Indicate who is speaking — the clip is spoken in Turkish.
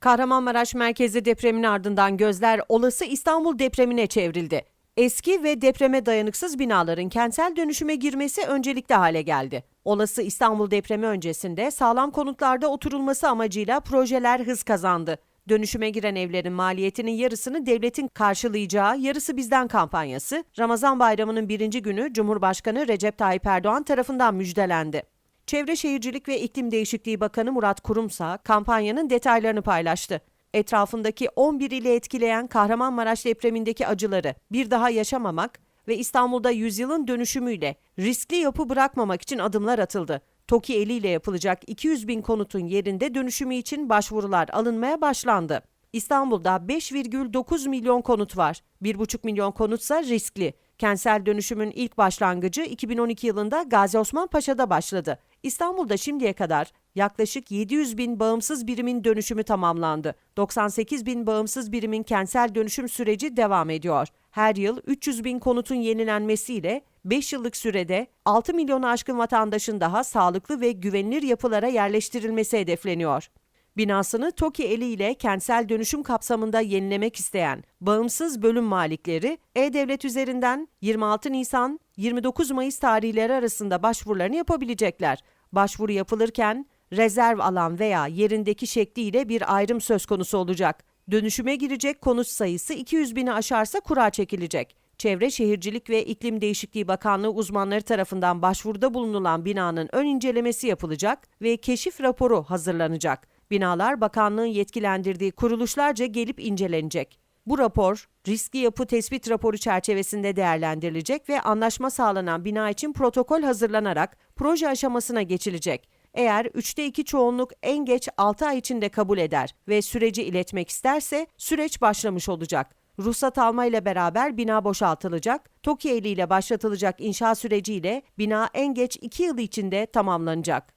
Speaker 1: Kahramanmaraş merkezli depremin ardından gözler olası İstanbul depremine çevrildi. Eski ve depreme dayanıksız binaların kentsel dönüşüme girmesi öncelikli hale geldi. Olası İstanbul depremi öncesinde sağlam konutlarda oturulması amacıyla projeler hız kazandı. Dönüşüme giren evlerin maliyetinin yarısını devletin karşılayacağı Yarısı Bizden kampanyası, Ramazan bayramının birinci günü Cumhurbaşkanı Recep Tayyip Erdoğan tarafından müjdelendi. Çevre Şehircilik ve İklim Değişikliği Bakanı Murat Kurumsa kampanyanın detaylarını paylaştı. Etrafındaki 11 ili etkileyen Kahramanmaraş depremindeki acıları bir daha yaşamamak ve İstanbul'da yüzyılın dönüşümüyle riskli yapı bırakmamak için adımlar atıldı. TOKİ eliyle yapılacak 200 bin konutun yerinde dönüşümü için başvurular alınmaya başlandı. İstanbul'da 5,9 milyon konut var. 1,5 milyon konutsa riskli. Kentsel dönüşümün ilk başlangıcı 2012 yılında Gazi Osman Paşa'da başladı. İstanbul'da şimdiye kadar yaklaşık 700 bin bağımsız birimin dönüşümü tamamlandı. 98 bin bağımsız birimin kentsel dönüşüm süreci devam ediyor. Her yıl 300 bin konutun yenilenmesiyle 5 yıllık sürede 6 milyonu aşkın vatandaşın daha sağlıklı ve güvenilir yapılara yerleştirilmesi hedefleniyor. Binasını TOKİ eliyle kentsel dönüşüm kapsamında yenilemek isteyen bağımsız bölüm malikleri E-Devlet üzerinden 26 Nisan 29 Mayıs tarihleri arasında başvurularını yapabilecekler. Başvuru yapılırken rezerv alan veya yerindeki şekliyle bir ayrım söz konusu olacak. Dönüşüme girecek konut sayısı 200 bini aşarsa kura çekilecek. Çevre Şehircilik ve İklim Değişikliği Bakanlığı uzmanları tarafından başvuruda bulunulan binanın ön incelemesi yapılacak ve keşif raporu hazırlanacak. Binalar bakanlığın yetkilendirdiği kuruluşlarca gelip incelenecek. Bu rapor, riskli yapı tespit raporu çerçevesinde değerlendirilecek ve anlaşma sağlanan bina için protokol hazırlanarak proje aşamasına geçilecek. Eğer 3'te 2 çoğunluk en geç 6 ay içinde kabul eder ve süreci iletmek isterse süreç başlamış olacak. Ruhsat alma ile beraber bina boşaltılacak, TOKİ eliyle başlatılacak inşa süreciyle bina en geç 2 yıl içinde tamamlanacak.